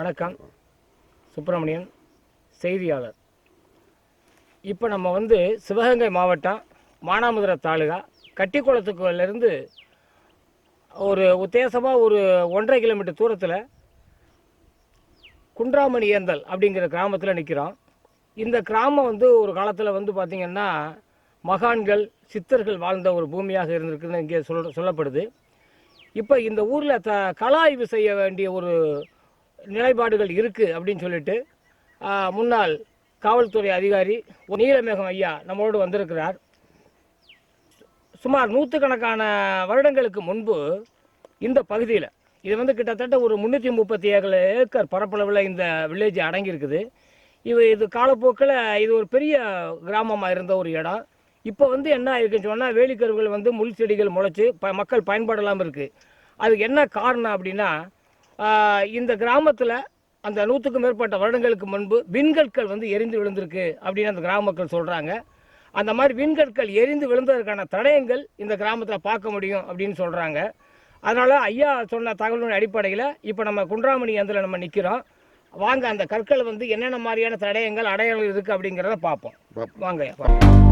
வணக்கம். சுப்பிரமணியன் செய்தியாளர். இப்போ நம்ம வந்து சிவகங்கை மாவட்டம் மானாமதுரை தாலுகா கட்டிக்குளத்துக்குலேருந்து ஒரு உத்தேசமாக ஒரு ஒன்றரை கிலோமீட்டர் தூரத்தில் குன்றாமணி ஏந்தல் அப்படிங்கிற கிராமத்தில் நிற்கிறோம் இந்த கிராமம் வந்து ஒரு காலத்தில் வந்து பார்த்திங்கன்னா மகான்கள் சித்தர்கள் வாழ்ந்த ஒரு பூமியாக இருந்திருக்குன்னு இங்கே சொல் சொல்லப்படுது. இப்போ இந்த ஊரில் த கலாய்வு செய்ய வேண்டிய ஒரு நிலைப்பாடுகள் இருக்குது அப்படின்னு சொல்லிட்டு முன்னாள் காவல்துறை அதிகாரி நீலமேகம் ஐயா நம்மளோடு வந்திருக்கிறார். சுமார் நூற்றுக்கணக்கான வருடங்களுக்கு முன்பு இந்த பகுதியில் இது வந்து கிட்டத்தட்ட ஒரு முந்நூற்றி முப்பத்தி ஏழு ஏக்கர் பரப்பளவில் இந்த வில்லேஜ் அடங்கியிருக்குது. இது இது காலப்போக்கில் இது ஒரு பெரிய கிராமமாக இருந்த ஒரு இடம். இப்போ வந்து என்ன ஆயிருக்குன்னு சொன்னால் வேலிக்கருவுகள் வந்து முள் செடிகள் முளைச்சி ப மக்கள் பயன்படலாமல் இருக்குது அதுக்கு என்ன காரணம் அப்படின்னா இந்த கிராமத்தில் அந்த நூற்றுக்கும் மேற்பட்ட வருடங்களுக்கு முன்பு விண்கற்கள் வந்து எரிந்து விழுந்திருக்கு அப்படின்னு அந்த கிராம மக்கள் சொல்கிறாங்க அந்த மாதிரி விண்கற்கள் எரிந்து விழுந்ததற்கான தடயங்கள் இந்த கிராமத்தில் பார்க்க முடியும் அப்படின்னு சொல்கிறாங்க அதனால் ஐயா சொன்ன தகவலின் அடிப்படையில் இப்போ நம்ம குன்றாமணி அதில் நம்ம நிற்கிறோம் வாங்க அந்த கற்கள் வந்து என்னென்ன மாதிரியான தடயங்கள் அடையாளங்கள் இருக்குது அப்படிங்கிறத பார்ப்போம். பார்ப்போம். வாங்க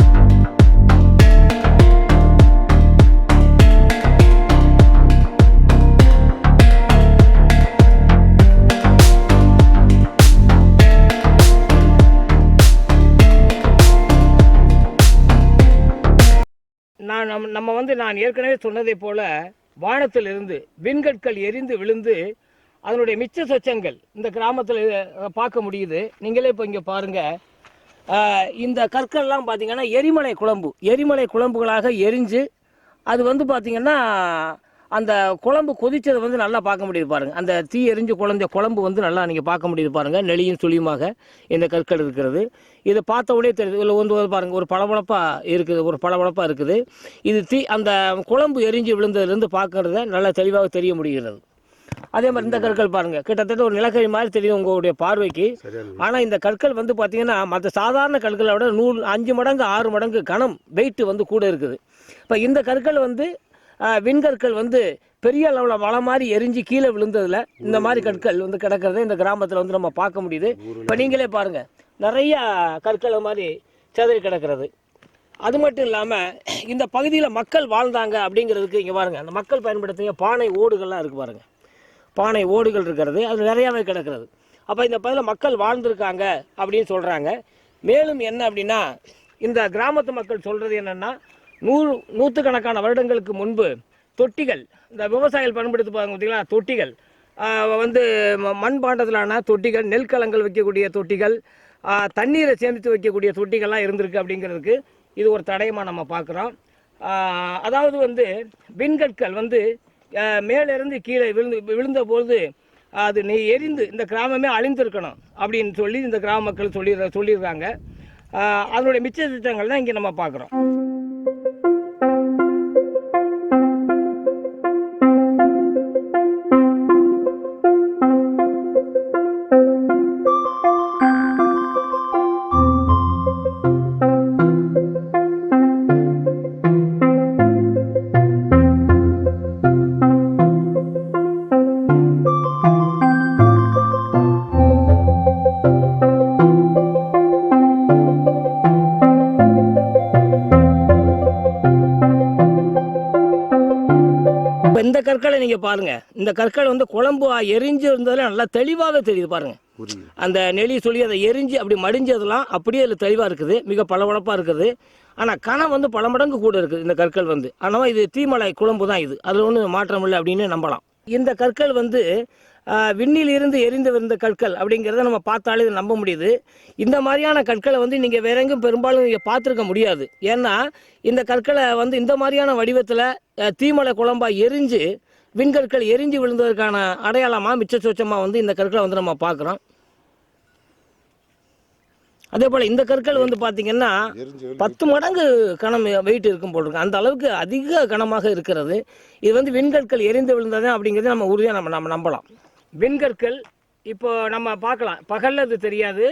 நம் நம்ம வந்து நான் ஏற்கனவே சொன்னதை போல வானத்திலிருந்து விண்கற்கள் எரிந்து விழுந்து அதனுடைய மிச்ச சொச்சங்கள் இந்த கிராமத்தில் பார்க்க முடியுது. நீங்களே இப்போ இங்கே பாருங்கள் இந்த கற்கள்லாம் பார்த்திங்கன்னா எரிமலை குழம்பு எரிமலை குழம்புகளாக எரிஞ்சு அது வந்து பார்த்திங்கன்னா அந்த குழம்பு கொதிச்சதை வந்து நல்லா பார்க்க முடியுது பாருங்க. அந்த தீ எரிஞ்சு குழந்த குழம்பு வந்து நல்லா நீங்கள் பார்க்க முடியுது பாருங்க. நெளியும் சுழியுமாக இந்த கற்கள் இருக்கிறது. இதை பார்த்த உடனே தெரியுது. இதில் வந்து ஒரு பாருங்க ஒரு பளபளப்பாக இருக்குது. ஒரு பளபளப்பாக இருக்குது. இது தீ அந்த குழம்பு எரிஞ்சு விழுந்ததுலேருந்து பார்க்கறத நல்லா தெளிவாக தெரிய முடிகிறது. அதே மாதிரி இந்த கற்கள் பாருங்க. கிட்டத்தட்ட ஒரு நிலக்கரி மாதிரி தெரியும் உங்களுடைய பார்வைக்கு. ஆனால் இந்த கற்கள் வந்து பார்த்தீங்கன்னா மற்ற சாதாரண கற்களை விட நூறு அஞ்சு மடங்கு ஆறு மடங்கு கனம் வெயிட் வந்து கூட இருக்குது. இப்போ இந்த கற்கள் வந்து விண்கற்கள் வந்து பெரிய அளவில் வள மாதிரி எரிஞ்சு கீழே விழுந்ததில் இந்த மாதிரி கற்கள் வந்து கிடக்கிறத இந்த கிராமத்தில் வந்து நம்ம பார்க்க முடியுது. இப்போ நீங்களே பாருங்க. நிறைய கற்கள் மாதிரி சிதறி கிடக்கிறது. அது மட்டும் இல்லாமல் இந்த பகுதியில் மக்கள் வாழ்ந்தாங்க அப்படிங்கிறதுக்கு இங்கே பாருங்க. அந்த மக்கள் பயன்படுத்திய பானை ஓடுகள்லாம் இருக்குது பாருங்க. பானை ஓடுகள் இருக்கிறது. அது நிறையாவே கிடக்கிறது. அப்போ இந்த பகுதியில் மக்கள் வாழ்ந்திருக்காங்க அப்படின்னு சொல்கிறாங்க மேலும் என்ன அப்படின்னா இந்த கிராமத்து மக்கள் சொல்கிறது என்னென்னா நூறு நூற்றுக்கணக்கான வருடங்களுக்கு முன்பு தொட்டிகள் இந்த விவசாயிகள் பயன்படுத்துவாங்க பார்த்தீங்களா தொட்டிகள். வந்து ம- தொட்டிகள் நெல் கலங்கள் வைக்கக்கூடிய தொட்டிகள் தண்ணீரை சேமித்து வைக்கக்கூடிய தொட்டிகள்லாம் இருந்திருக்கு அப்படிங்கிறதுக்கு இது ஒரு தடயமாக நம்ம பார்க்குறோம். அதாவது வந்து விண்கற்கள் வந்து மேலேருந்து மேலிருந்து கீழே விழுந்து விழுந்தபோது அது நீ எரிந்து இந்த கிராமமே அழிந்திருக்கணும் அப்படின்னு சொல்லி இந்த கிராம மக்கள் சொல்லி சொல்லியிருக்காங்க அதனுடைய மிச்ச திட்டங்கள் தான் இங்கே நம்ம பார்க்குறோம். இந்த கற்களை நீங்கள் பாருங்கள் இந்த கற்கள் வந்து குழம்பு எரிஞ்சு இருந்ததில் நல்லா தெளிவாகவே தெரியுது பாருங்கள் அந்த நெளி சொல்லி அதை எரிஞ்சு அப்படி மடிஞ்சதெல்லாம் அப்படியே அதில் தெளிவாக இருக்குது. மிக பளபளப்பாக இருக்குது. ஆனால் கணம் வந்து பல மடங்கு கூட இருக்குது இந்த கற்கள் வந்து. ஆனால் இது தீமலை குழம்பு தான் இது. அதில் ஒன்றும் மாற்றம் இல்லை அப்படின்னு நம்பலாம். இந்த கற்கள் வந்து ஆஹ், விண்ணில் இருந்து எரிந்து வந்த கற்கள் அப்படிங்கிறத நம்ம பார்த்தாலே இதை நம்ப முடியுது. இந்த மாதிரியான கற்களை வந்து நீங்கள் வேற எங்கும் பெரும்பாலும் நீங்கள் பார்த்துருக்க முடியாது. ஏன்னா இந்த கற்களை வந்து இந்த மாதிரியான வடிவத்தில் தீமலை குழம்பா எரிஞ்சு விண்கற்கள் எரிஞ்சு விழுந்ததற்கான அடையாளமாக மிச்ச சொச்சமாக வந்து இந்த கற்களை வந்து நம்ம பார்க்குறோம். அதே போல் இந்த கற்கள் வந்து பார்த்தீங்கன்னா பத்து மடங்கு கனம் வெயிட் இருக்கும் போல் அந்த அளவுக்கு அதிக கனமாக இருக்கிறது. இது வந்து விண்கற்கள் எரிந்து விழுந்தது அப்படிங்கிறது நம்ம உறுதியாக நம்ம நம்ம நம்பலாம். விண்கற்கள் இப்போ நம்ம பார்க்கலாம். பகலில் அது தெரியாது.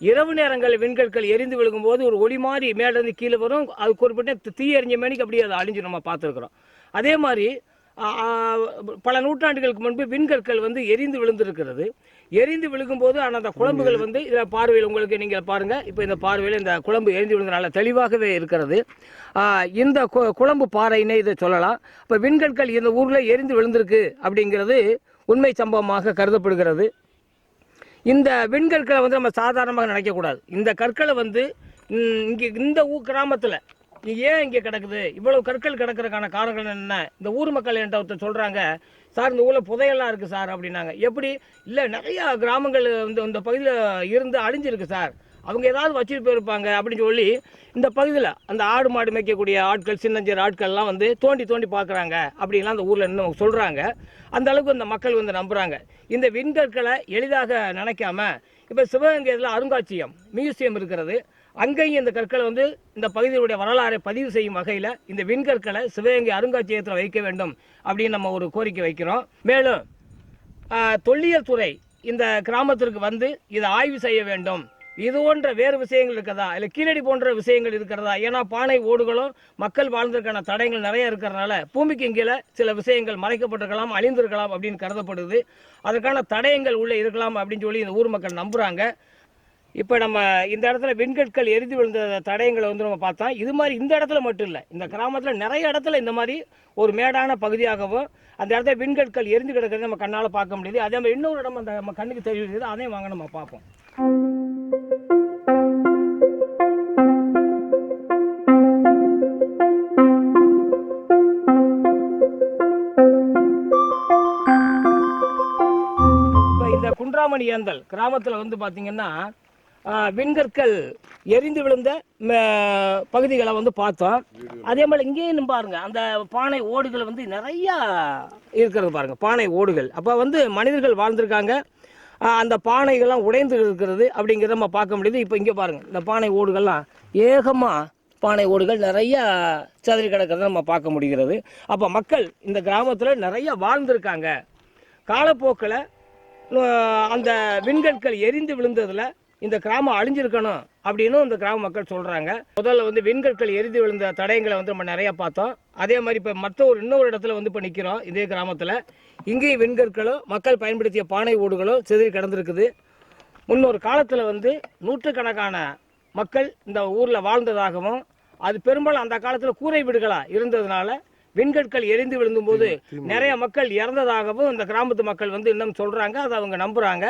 இரவு நேரங்களில் விண்கற்கள் எரிந்து விழுகும்போது ஒரு ஒளி மாதிரி மேலேருந்து கீழே வரும். அது குறிப்பிட்ட தீ எறிஞ்ச மேனிக்கு அப்படியே அதை அழிஞ்சு நம்ம பார்த்துருக்குறோம். அதே மாதிரி பல நூற்றாண்டுகளுக்கு முன்பு விண்கற்கள் வந்து எரிந்து விழுந்திருக்கிறது. எரிந்து விழுகும்போது ஆனால் அந்த குழம்புகள் வந்து இதில் பார்வையில் உங்களுக்கு நீங்கள் பாருங்கள் இப்போ இந்த பார்வையில் இந்த குழம்பு எரிந்து விழுந்தனால தெளிவாகவே இருக்கிறது. இந்த குழம்பு பாறைன்னே இதை சொல்லலாம். இப்போ விண்கற்கள் இந்த ஊரில் எரிந்து விழுந்திருக்கு அப்படிங்கிறது உண்மை சம்பவமாக கருதப்படுகிறது. இந்த விண்கற்களை வந்து நம்ம சாதாரணமாக நினைக்கக்கூடாது. இந்த கற்களை வந்து இங்கே இந்த ஊ கிராமத்தில் ஏன் இங்கே கிடக்குது? இவ்வளோ கற்கள் கிடக்கிறதுக்கான காரணங்கள் என்ன? இந்த ஊர் மக்கள் என்கிட்ட ஒருத்தர் சொல்கிறாங்க சார் இந்த ஊரில் புதையெல்லாம் இருக்குது சார் அப்படின்னாங்க. எப்படி? இல்லை நிறையா கிராமங்கள் இந்த இந்த பகுதியில் இருந்து அழிஞ்சிருக்கு சார். அவங்க ஏதாவது வச்சுட்டு போயிருப்பாங்க அப்படின்னு சொல்லி இந்த பகுதியில் அந்த ஆடு மாடு மேய்க்கக்கூடிய ஆட்கள் சின்னஞ்சிறு ஆட்கள்லாம் வந்து தோண்டி தோண்டி பார்க்குறாங்க அப்படின்லாம் அந்த ஊரில் இன்னும் சொல்கிறாங்க அந்த அளவுக்கு இந்த மக்கள் வந்து நம்புகிறாங்க இந்த விண்கற்களை எளிதாக நினைக்காம இப்போ சிவகங்கையில் அருங்காட்சியகம் மியூசியம் இருக்கிறது. அங்கேயும் இந்த கற்களை வந்து இந்த பகுதியுடைய வரலாறை பதிவு செய்யும் வகையில் இந்த விண்கற்களை சிவகங்கை அருங்காட்சியகத்தில் வைக்க வேண்டும் அப்படின்னு நம்ம ஒரு கோரிக்கை வைக்கிறோம். மேலும் தொல்லியல் துறை இந்த கிராமத்திற்கு வந்து இதை ஆய்வு செய்ய வேண்டும். இது போன்ற வேறு விஷயங்கள் இருக்கிறதா இல்லை கீழடி போன்ற விஷயங்கள் இருக்கிறதா? ஏன்னா பானை ஓடுகளும் மக்கள் வாழ்ந்ததற்கான தடயங்கள் நிறைய இருக்கிறதுனால பூமிக்கு கீழே சில விஷயங்கள் மறைக்கப்பட்டிருக்கலாம் அழிந்திருக்கலாம் அப்படின்னு கருதப்படுது. அதற்கான தடயங்கள் உள்ளே இருக்கலாம் அப்படின்னு சொல்லி இந்த ஊர் மக்கள் நம்புகிறாங்க இப்போ நம்ம இந்த இடத்துல விண்கற்கள் எரிந்து விழுந்த தடயங்களை வந்து நம்ம பார்த்தா இது மாதிரி இந்த இடத்துல மட்டும் இல்லை இந்த கிராமத்தில் நிறைய இடத்துல இந்த மாதிரி ஒரு மேடான பகுதியாகவும் அந்த இடத்துல விண்கற்கள் எரிந்து கிடக்கிறது நம்ம கண்ணால் பார்க்க முடியுது. அதே மாதிரி இன்னொரு இடம் அந்த நம்ம கண்ணுக்கு தெரியுது அதையும் வாங்க நம்ம பார்ப்போம். இந்த ஏந்தல். கிராமத்தில் வந்து பார்த்தீங்கன்னா விண்கற்கள் எரிந்து விழுந்த ம- பகுதிகளை வந்து பார்த்தோம். அதே மாதிரி இங்கேயும் பாருங்க அந்த பானை ஓடுகள் வந்து நிறையா இருக்கிறது பாருங்க பானை ஓடுகள். அப்போ வந்து மனிதர்கள் வாழ்ந்திருக்காங்க. அந்த பானைகள்லாம் உடைந்து இருக்கிறது அப்படிங்கிறத நம்ம பார்க்க முடியுது. இப்போ இங்கே பாருங்க இந்த பானை ஓடுகள்லாம் ஏகமாக பானை ஓடுகள் நிறைய சதுரி கிடக்கிறத நம்ம பார்க்க முடிகிறது. அப்போ மக்கள் இந்த கிராமத்தில் நிறைய வாழ்ந்திருக்காங்க. காலப்போக்கில் அந்த விண்கற்கள் எரிந்து விழுந்ததில் இந்த கிராமம் அழிஞ்சிருக்கணும் அப்படின்னு இந்த கிராம மக்கள் சொல்கிறாங்க முதல்ல வந்து விண்கற்கள் எரிந்து விழுந்த தடயங்களை வந்து நம்ம நிறையா பார்த்தோம். அதே மாதிரி இப்போ மற்ற ஒரு இன்னொரு இடத்துல வந்து இப்போ நிற்கிறோம் இதே கிராமத்தில். இங்கேயும் விண்கற்களும் மக்கள் பயன்படுத்திய பானை ஓடுகளும் சிதறி கிடந்திருக்குது. முன்னொரு காலத்தில் வந்து நூற்றுக்கணக்கான மக்கள் இந்த ஊரில் வாழ்ந்ததாகவும் அது பெரும்பாலும் அந்த காலத்தில் கூரை வீடுகளாக இருந்ததுனால விண்கற்கள் எரிந்து விழுந்தும்போது நிறைய மக்கள் இறந்ததாகவும் இந்த கிராமத்து மக்கள் வந்து இன்னும் சொல்கிறாங்க அதை அவங்க நம்புகிறாங்க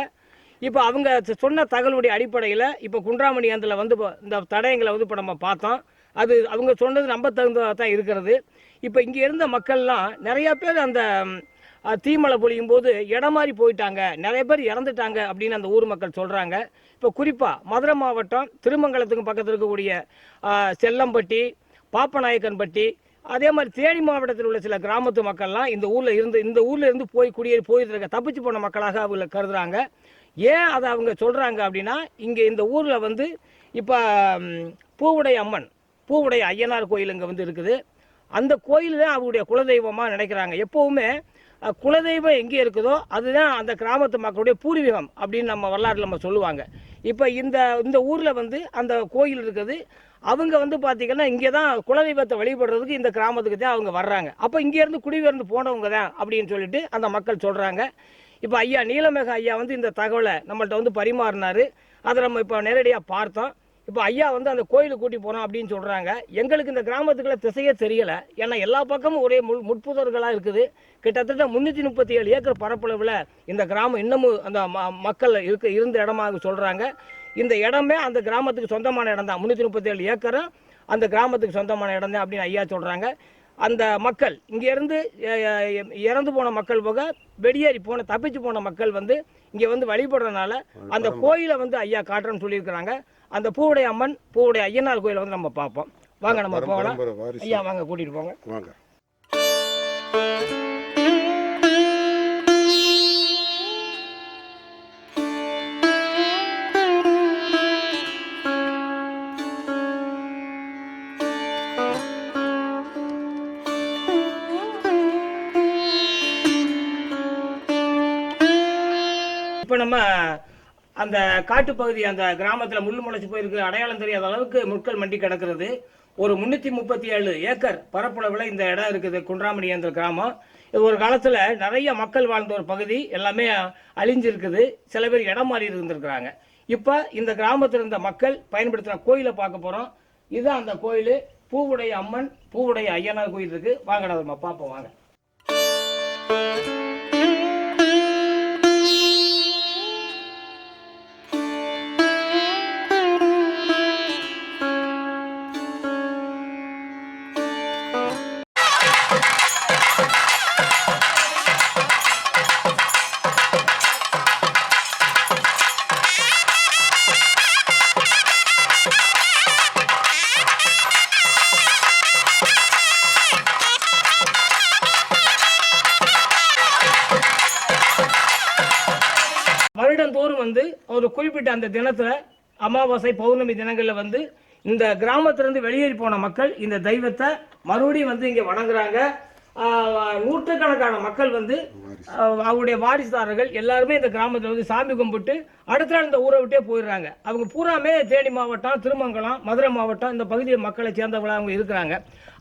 இப்போ அவங்க சொன்ன தகவலுடைய அடிப்படையில் இப்போ குன்றாமணி அந்தில் வந்து இந்த தடயங்களை வந்து இப்போ நம்ம பார்த்தோம். அது அவங்க சொன்னது நம்ப தகுந்ததாக தான் இருக்கிறது. இப்போ இங்கே இருந்த மக்கள்லாம் நிறைய பேர் அந்த தீமழை பொழியும் போது இடம் மாறி போயிட்டாங்க. நிறைய பேர் இறந்துட்டாங்க அப்படின்னு அந்த ஊர் மக்கள் சொல்கிறாங்க இப்போ குறிப்பாக மதுரை மாவட்டம் திருமங்கலத்துக்கு பக்கத்தில் இருக்கக்கூடிய செல்லம்பட்டி பாப்பநாயக்கன்பட்டி அதே மாதிரி தேனி மாவட்டத்தில் உள்ள சில கிராமத்து மக்கள்லாம் இந்த ஊரில் இருந்து இந்த ஊரில் இருந்து போய் குடியேறி போயிட்டு இருக்க தப்பிச்சு போன மக்களாக அவங்கள கருதுறாங்க. ஏன் அதை அவங்க சொல்கிறாங்க அப்படின்னா இங்கே இந்த ஊரில் வந்து இப்போ பூவுடை அம்மன் பூவுடை ஐயனார் கோயில் இங்கே வந்து இருக்குது. அந்த கோயில் தான் அவருடைய குலதெய்வமாக நினைக்கிறாங்க. எப்போவுமே குலதெய்வம் எங்கே இருக்குதோ அதுதான் அந்த கிராமத்து மக்களுடைய பூர்வீகம் அப்படின்னு நம்ம வரலாறுல நம்ம சொல்லுவாங்க. இப்போ இந்த இந்த ஊரில் வந்து அந்த கோயில் இருக்குது. அவங்க வந்து பார்த்தீங்கன்னா இங்கே தான் குலதெய்வத்தை வழிபடுறதுக்கு இந்த கிராமத்துக்கு தான் அவங்க வர்றாங்க. அப்போ இங்கேருந்து குடிபெயர்ந்து போனவங்க தான் அப்படின்னு சொல்லிட்டு அந்த மக்கள் சொல்கிறாங்க இப்போ ஐயா நீலமேக ஐயா வந்து இந்த தகவலை நம்மள்ட்ட வந்து பரிமாறினார். அதை நம்ம இப்போ நேரடியாக பார்த்தோம். இப்போ ஐயா வந்து அந்த கோயிலுக்கு கூட்டி போகிறோம் அப்படின்னு சொல்கிறாங்க எங்களுக்கு இந்த கிராமத்துக்குள்ள திசையே தெரியலை. ஏன்னா எல்லா பக்கமும் ஒரே முள் முட்புதர்களாக இருக்குது. கிட்டத்தட்ட முந்நூற்றி முப்பத்தி ஏழு ஏக்கர் பரப்பளவில் இந்த கிராமம் இன்னமும் அந்த ம மக்கள் இருக்க இருந்த இடமாக சொல்கிறாங்க இந்த இடமே அந்த கிராமத்துக்கு சொந்தமான இடம் தான். முந்நூற்றி முப்பத்தி ஏழு ஏக்கரும் அந்த கிராமத்துக்கு சொந்தமான இடம் தான் அப்படின்னு ஐயா சொல்கிறாங்க அந்த மக்கள் இங்கேருந்து இறந்து போன மக்கள் போக வெளியேறி போன தப்பிச்சு போன மக்கள் வந்து இங்கே வந்து வழிபடுறதுனால அந்த கோயிலை வந்து ஐயா காட்டுறேன்னு சொல்லியிருக்கிறாங்க. அந்த பூவுடைய அம்மன் பூவுடைய ஐயனார் கோயிலை வந்து நம்ம பார்ப்போம். வாங்க நம்ம போகலாம். ஐயா வாங்க கூட்டிகிட்டு போங்க. வாங்க. அந்த காட்டுப்பகுதி அந்த கிராமத்தில் முள் முளைச்சு போயிருக்கு அடையாளம் தெரியாத அளவுக்கு முட்கள் மண்டி கிடக்கிறது. ஒரு முந்நூற்றி முப்பத்தி ஏழு ஏக்கர் பரப்பளவில் இந்த இடம் இருக்குது குன்றாமணி என்ற கிராமம். இது ஒரு காலத்தில் நிறைய மக்கள் வாழ்ந்த ஒரு பகுதி எல்லாமே அழிஞ்சிருக்குது. சில பேர் இடம் மாறி இருந்திருக்கிறாங்க. இப்போ இந்த கிராமத்தில் இருந்த மக்கள் பயன்படுத்துகிற கோயிலை பார்க்க போகிறோம் இதுதான் அந்த கோயில். பூவுடைய அம்மன் பூவுடைய ஐயனார் கோயில் இருக்குது வாங்க நம்ம பார்ப்போம் வாங்க. குறிப்பிட்ட அந்த தினத்துல அமாவாசை பௌர்ணமி தினங்கள்ல வந்து இந்த கிராமத்திலிருந்து வெளியேறி போன மக்கள் இந்த தெய்வத்தை மறுபடியும் வந்து இங்க வணங்குறாங்க. நூற்றுக்கணக்கான மக்கள் வந்து அவருடைய வாரிசுதாரர்கள் எல்லாருமே இந்த கிராமத்தில் வந்து சாமி கும்பிட்டு அடுத்த நாள் இந்த ஊரை விட்டே போயிடுறாங்க. அவங்க பூராமே தேனி மாவட்டம் திருமங்கலம் மதுரை மாவட்டம் இந்த பகுதி மக்களை சேர்ந்தவங்களா அவங்க இருக்கிறாங்க.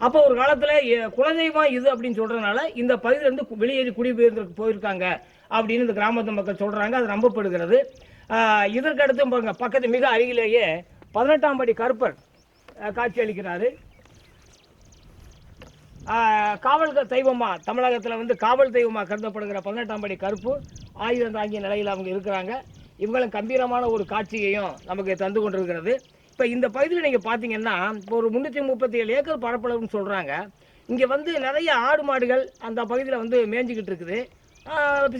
அப்போ ஒரு காலத்தில் குலதெய்வம் இது அப்படின்னு சொல்றதுனால இந்த பகுதியிலேருந்து வெளியேறி குடிபெயர்ந்து போயிருக்காங்க அப்படின்னு இந்த கிராமத்து மக்கள் சொல்றாங்க. அது நம்பப்படுகிறது. ஆஹ் இதற்கு பாருங்க பக்கத்து மிக அருகிலேயே பதினெட்டாம் படி கருப்பர் காட்சி அளிக்கிறாரு. காவல் தெய்வமா தமிழகத்தில் வந்து காவல் தெய்வமா கருதப்படுகிற பதினெட்டாம் படி கருப்பு ஆயுதம் தாங்கிய நிலையில் அவங்க இருக்கிறாங்க. இவங்களும் கம்பீரமான ஒரு காட்சியையும் நமக்கு தந்து கொண்டிருக்கிறது. இப்போ இந்த பகுதியில் நீங்கள் பார்த்தீங்கன்னா இப்போ ஒரு முந்நூற்றி முப்பத்தி ஏழு ஏக்கர் பரப்பளவுன்னு சொல்கிறாங்க இங்கே வந்து நிறைய ஆடு மாடுகள் அந்த பகுதியில் வந்து மேய்ஞ்சிக்கிட்டு இருக்குது.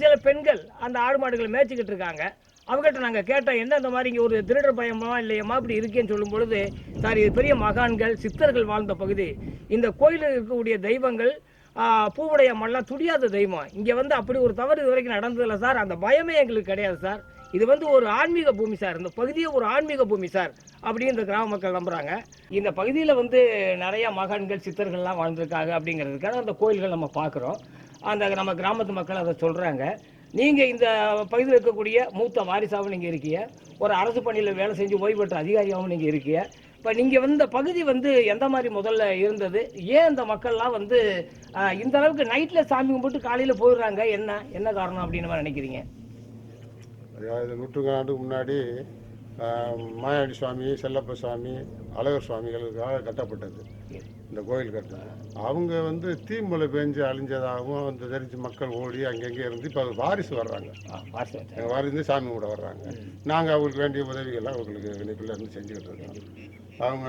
சில பெண்கள் அந்த ஆடு மாடுகளை மேய்ச்சிக்கிட்டு இருக்காங்க. அவங்ககிட்ட நாங்கள் கேட்டோம் என்ன அந்த மாதிரி இங்கே ஒரு திருடர் பயமா இல்லையம்மா இப்படி இருக்கேன்னு சொல்லும் பொழுது சார் இது பெரிய மகான்கள் சித்தர்கள் வாழ்ந்த பகுதி. இந்த கோயிலில் இருக்கக்கூடிய தெய்வங்கள் பூவுடைய மல்லாம் துடியாத தெய்வம். இங்கே வந்து அப்படி ஒரு தவறு இது வரைக்கும் நடந்ததில்ல சார். அந்த பயமே எங்களுக்கு கிடையாது சார். இது வந்து ஒரு ஆன்மீக பூமி சார். இந்த பகுதியே ஒரு ஆன்மீக பூமி சார். அப்படின்னு இந்த கிராம மக்கள் நம்புகிறாங்க இந்த பகுதியில் வந்து நிறைய மகான்கள் சித்தர்கள்லாம் வாழ்ந்திருக்காங்க அப்படிங்கிறதுக்காக அந்த கோயில்கள் நம்ம பார்க்குறோம் அந்த நம்ம கிராமத்து மக்கள் அதை சொல்கிறாங்க நீங்கள் இந்த பகுதியில் இருக்கக்கூடிய மூத்த வாரிசாகவும் நீங்கள் இருக்கீங்க. ஒரு அரசு பணியில் வேலை செஞ்சு ஓய்வு பெற்ற அதிகாரியாகவும் நீங்கள் இருக்கீங்க. இப்போ நீங்கள் வந்து பகுதி வந்து எந்த மாதிரி முதல்ல இருந்தது? ஏன் இந்த மக்கள்லாம் வந்து இந்த அளவுக்கு நைட்டில் சாமி கும்பிட்டு காலையில் போயிடுறாங்க? என்ன? என்ன காரணம் அப்படின்னு நினைக்கிறீங்க? அதாவது நூற்றுக்காண்டுக்கு முன்னாடி ஆஹ், மாயாண்டி சுவாமி செல்லப்ப சுவாமி அழகர் சுவாமிகளுக்காக கட்டப்பட்டது. இந்த கோயில் கட்டினது அவங்க வந்து தீமலை பெஞ்சு அழிஞ்சதாகவும் அந்த தெரிஞ்சு மக்கள் ஓடி அங்கங்கே இருந்து இப்போ வாரிசு வர்றாங்க. வாரிசு சாமி கூட வர்றாங்க. நாங்கள் அவங்களுக்கு வேண்டிய உதவிகள்லாம் அவங்களுக்கு இன்னைக்குள்ள இருந்து செஞ்சுக்கிட்டு இருக்கோம். அவங்க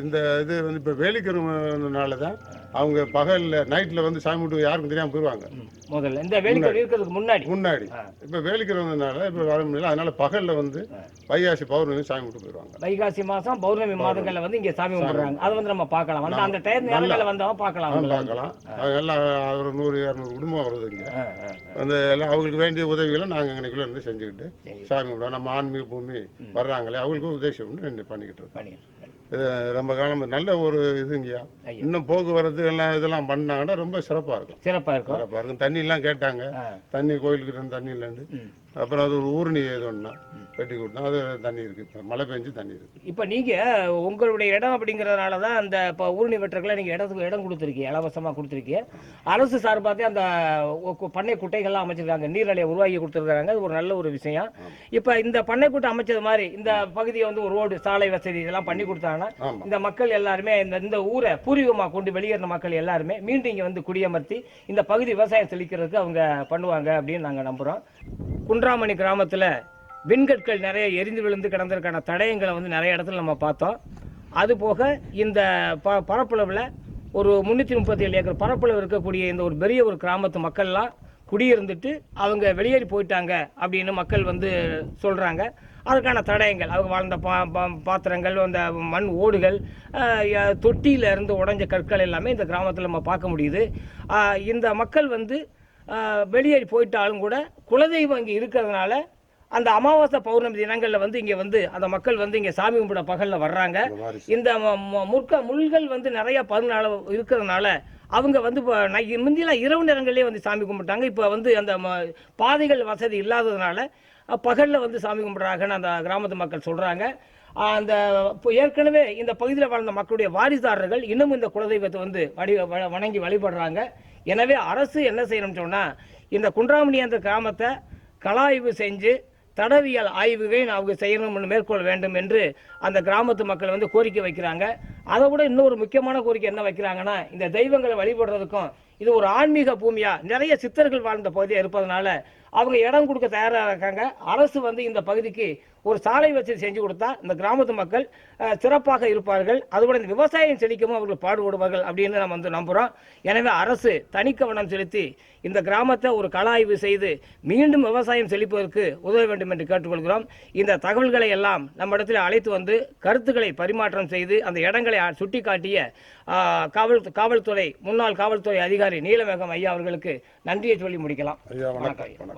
இந்த இது வந்து இப்போ வேலிக்கிறதுனால தான் அவங்க பகலில் நைட்டில் வந்து சாமி கும்பிட்டு யாருக்கும் தெரியாமல் போயிடுவாங்க முதல்ல. இந்த வேலிக்கல் இருக்கிறதுக்கு முன்னாடி. முன்னாடி. இப்போ வேலிக்கிறதுனால இப்போ வர முடியல. அதனால பகலில் வந்து வைகாசி பௌர்ணமி சாமி கும்பிட்டு போயிடுவாங்க வைகாசி மாசம் பௌர்ணமி மாதங்கள்ல வந்து இங்க சாமி கும்பிடுறாங்க. அது வந்து நம்ம பார்க்கலாம். வந்து அந்த டைம் நேரங்களில் வந்தவங்க பார்க்கலாம். பார்க்கலாம். எல்லாம் ஒரு நூறு இரநூறு குடும்பம் வருது இங்கே. அந்த எல்லாம் அவங்களுக்கு வேண்டிய உதவிகளை நாங்கள் இன்னைக்குள்ள இருந்து செஞ்சுக்கிட்டு சாமி கும்பிடுவோம். நம்ம ஆன்மீக பூமி வர்றாங்களே அவங்களுக்கு உதவி பண்ணி பண்ணிக்கிட்டு இருக்கோம் இது ரொம்ப காலம் நல்ல ஒரு இதுங்கய்யா. இன்னும் போக்குவரத்து எல்லாம் இதெல்லாம் பண்ணாங்கன்னா ரொம்ப சிறப்பாக இருக்கும் சிறப்பா இருக்கும் சிறப்பாக இருக்கும் தண்ணிலாம் கேட்டாங்க. தண்ணி கோயிலுக்கு இருந்த தண்ணி இல்லைண்டு ம். அப்புறம் அது ஒரு ஊரணி ஏதோன்னா வெட்டி கொடுத்தோம் அது தண்ணி இருக்கு. இப்ப மழை பெஞ்சு தண்ணி இருக்கு. இப்ப நீங்க உங்களுடைய இடம் அப்படிங்கறதுனால தான் அந்த இப்போ ஊரணி வெட்டுறதுக்குலாம் நீங்க இடத்துக்கு இடம் கொடுத்துருக்கீங்க இலவசமா கொடுத்துருக்கீங்க. அரசு சார்பாக அந்த பண்ணை குட்டைகள்லாம் அமைச்சிருக்காங்க நீர்நிலையை உருவாக்கி கொடுத்துருக்காங்க அது ஒரு நல்ல ஒரு விஷயம். இப்ப இந்த பண்ணை குட்டை அமைச்சது மாதிரி இந்த பகுதியை வந்து ஒரு ரோடு சாலை வசதி இதெல்லாம் பண்ணி கொடுத்தாங்கன்னா இந்த மக்கள் எல்லாருமே இந்த இந்த ஊரை பூர்வீகமா கொண்டு வெளியேறின மக்கள் எல்லாருமே மீண்டும் இங்க வந்து குடியமர்த்தி இந்த பகுதி விவசாயம் செழிக்கிறதுக்கு அவங்க பண்ணுவாங்க அப்படின்னு நாங்க நம்புறோம். குன்றாமணி கிராமத்தில் விண்கற்கள் நிறைய எரிந்து விழுந்து கிடந்ததுக்கான தடயங்களை வந்து நிறைய இடத்துல நம்ம பார்த்தோம். அது போக இந்த ப பரப்பளவில் ஒரு முந்நூற்றி முப்பத்தி ஏழு ஏக்கர் பரப்பளவு இருக்கக்கூடிய இந்த ஒரு பெரிய ஒரு கிராமத்து மக்கள்லாம் குடியிருந்துட்டு அவங்க வெளியேறி போயிட்டாங்க அப்படின்னு மக்கள் வந்து சொல்கிறாங்க அதுக்கான தடயங்கள் அவங்க வாழ்ந்த பா பாத்திரங்கள் அந்த மண் ஓடுகள் ஆஹ், தொட்டியில இருந்து உடைஞ்ச கற்கள் எல்லாமே இந்த கிராமத்தில் நம்ம பார்க்க முடியுது. இந்த மக்கள் வந்து ஆஹ், வெளியேறி போயிட்டாலும் கூட குலதெய்வம் இங்கே இருக்கிறதுனால அந்த அமாவாசை பௌர்ணமி தினங்களில் வந்து இங்கே வந்து அந்த மக்கள் வந்து இங்கே சாமி கும்பிட பகலில் வர்றாங்க. இந்த முற்க முள்கள் வந்து நிறைய பதினாலு இருக்கிறதுனால அவங்க வந்து இப்போ முந்தியெல்லாம் இரவு நேரங்களே வந்து சாமி கும்பிட்டாங்க. இப்போ வந்து அந்த பாதைகள் வசதி இல்லாததுனால பகலில் வந்து சாமி கும்பிட்றாங்கன்னு அந்த கிராமத்து மக்கள் சொல்கிறாங்க அந்த இப்போ ஏற்கனவே இந்த பகுதியில் வாழ்ந்த மக்களுடைய வாரிசாரர்கள் இன்னும் இந்த குலதெய்வத்தை வந்து வணங்கி வழிபடுறாங்க. எனவே அரசு என்ன செய்யணும்னு சொன்னால் இந்த குன்றாமணி அந்த கிராமத்தை கலாய்வு செஞ்சு தடவியல் ஆய்வுகளை அவங்க செய்யணும்னு மேற்கொள்ள வேண்டும் என்று அந்த கிராமத்து மக்கள் வந்து கோரிக்கை வைக்கிறாங்க. அதை விட இன்னொரு முக்கியமான கோரிக்கை என்ன வைக்கிறாங்கன்னா இந்த தெய்வங்களை வழிபடுறதுக்கும் இது ஒரு ஆன்மீக பூமியா? நிறைய சித்தர்கள் வாழ்ந்த பகுதியாக இருப்பதனால அவங்க இடம் கொடுக்க தயாராக இருக்காங்க. அரசு வந்து இந்த பகுதிக்கு ஒரு சாலை வசதி செஞ்சு கொடுத்தா இந்த கிராமத்து மக்கள் சிறப்பாக இருப்பார்கள். அதுபோல இந்த விவசாயம் செழிக்கவும் அவர்கள் பாடுபடுவார்கள் அப்படின்னு நம்ம வந்து நம்புகிறோம் எனவே அரசு தனி கவனம் செலுத்தி இந்த கிராமத்தை ஒரு கள ஆய்வு செய்து மீண்டும் விவசாயம் செழிப்பதற்கு உதவ வேண்டும் என்று கேட்டுக்கொள்கிறோம். இந்த தகவல்களை எல்லாம் நம்ம இடத்துல அழைத்து வந்து கருத்துக்களை பரிமாற்றம் செய்து அந்த இடங்களை சுட்டி காட்டிய காவல் காவல்துறை முன்னாள் காவல்துறை அதிகாரி நீலமேகம் ஐயா அவர்களுக்கு நன்றியை சொல்லி முடிக்கலாம். ஐயா. வணக்கம்.